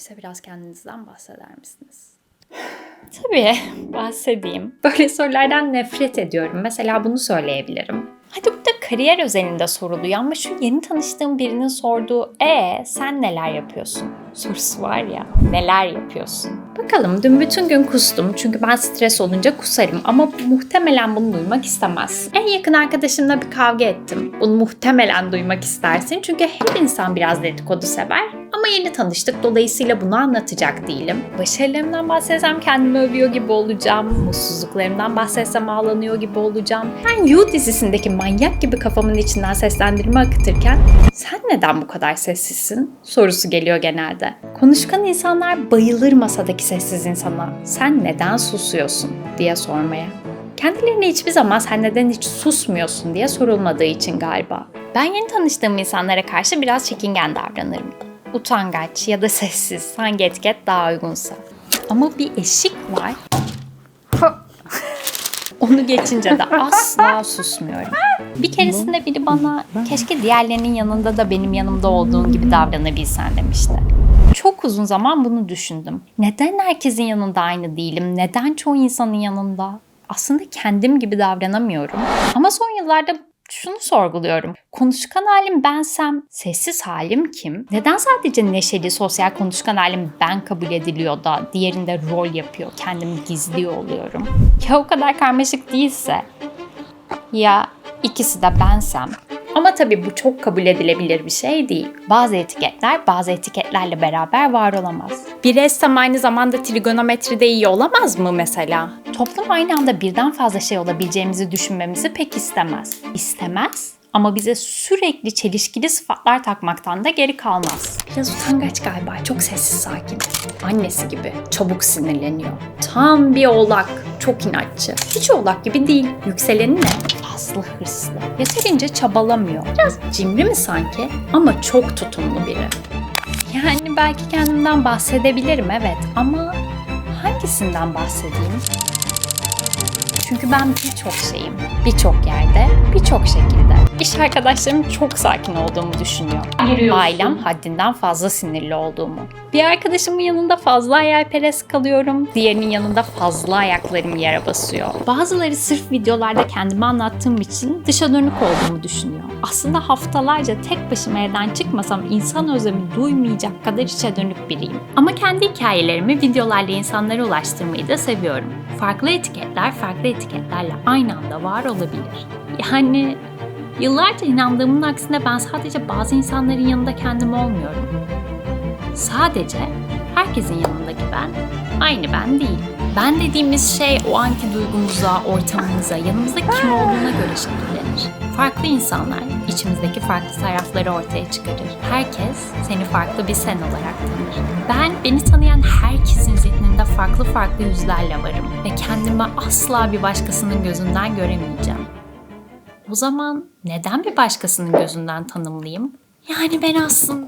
Bize biraz kendinizden bahseder misiniz? Tabii bahsedeyim. Böyle sorulardan nefret ediyorum. Mesela bunu söyleyebilirim. Hadi burada kariyer özelinde soruluyor ama şu yeni tanıştığım birinin sorduğu e sen neler yapıyorsun sorusu var ya neler yapıyorsun? Bakalım dün bütün gün kustum çünkü ben stres olunca kusarım ama muhtemelen bunu duymak istemez. En yakın arkadaşımla bir kavga ettim. Bunu muhtemelen duymak istersin çünkü her insan biraz dedikodu sever yeni tanıştık dolayısıyla bunu anlatacak değilim. Başarılarımdan bahsetsem kendimi övüyor gibi olacağım. Mutsuzluklarımdan bahsetsem ağlanıyor gibi olacağım. Ben You dizisindeki manyak gibi kafamın içinden seslendirme akıtırken sen neden bu kadar sessizsin sorusu geliyor genelde. Konuşkan insanlar bayılır masadaki sessiz insana. Sen neden susuyorsun diye sormaya. Kendilerine hiçbir zaman sen neden hiç susmuyorsun diye sorulmadığı için galiba. Ben yeni tanıştığım insanlara karşı biraz çekingen davranırım. Utangaç ya da sessiz hangi etiket daha uygunsa. Ama bir eşik var. Onu geçince de asla susmuyorum. Bir keresinde biri bana keşke diğerlerinin yanında da benim yanımda olduğun gibi davranabilsen demişti. Çok uzun zaman bunu düşündüm. Neden herkesin yanında aynı değilim? Neden çoğu insanın yanında? Aslında kendim gibi davranamıyorum. Ama son yıllarda şunu sorguluyorum. Konuşkan halim bensem, sessiz halim kim? Neden sadece neşeli, sosyal konuşkan halim ben kabul ediliyor da diğerinde rol yapıyor, kendimi gizliyor oluyorum? Ya o kadar karmaşık değilse? Ya ikisi de bensem? Ama tabii bu çok kabul edilebilir bir şey değil. Bazı etiketler bazı etiketlerle beraber var olamaz. Bir ressam aynı zamanda trigonometride iyi olamaz mı mesela? Toplum aynı anda birden fazla şey olabileceğimizi düşünmemizi pek istemez. İstemez ama bize sürekli çelişkili sıfatlar takmaktan da geri kalmaz. Biraz utangaç galiba. Çok sessiz sakin. Annesi gibi. Çabuk sinirleniyor. Tam bir oğlak. Çok inatçı. Hiç oğlak gibi değil. Yükseleni ne? Fazla hırslı. Yeterince çabalamıyor. Biraz cimri mi sanki? Ama çok tutumlu biri. Yani belki kendimden bahsedebilirim evet ama hangisinden bahsedeyim? Çünkü ben birçok şeyim, birçok yerde, birçok şekilde. İş arkadaşlarım çok sakin olduğumu düşünüyor. Ailem haddinden fazla sinirli olduğumu. Bir arkadaşımın yanında fazla hayalperest kalıyorum, diğerinin yanında fazla ayaklarım yere basıyor. Bazıları sırf videolarda kendimi anlattığım için dışa dönük olduğumu düşünüyor. Aslında haftalarca tek başıma evden çıkmasam insan özlemi duymayacak kadar içe dönük biriyim. Ama kendi hikayelerimi videolarla insanlara ulaştırmayı da seviyorum. Farklı etiketler farklı etiketlerle aynı anda var olabilir. Yani yıllarca inandığımın aksine ben sadece bazı insanların yanında kendim olmuyorum. Sadece herkesin yanındaki ben aynı ben değil. Ben dediğimiz şey o anki duygumuza, ortamımıza, yanımızda kim olduğuna göre şekillenir. Farklı insanlar içimizdeki farklı tarafları ortaya çıkarır. Herkes seni farklı bir sen olarak tanır. Ben beni tanıyan farklı farklı yüzlerle varım ve kendimi asla bir başkasının gözünden göremeyeceğim. O zaman neden bir başkasının gözünden tanımlayayım? Yani ben aslında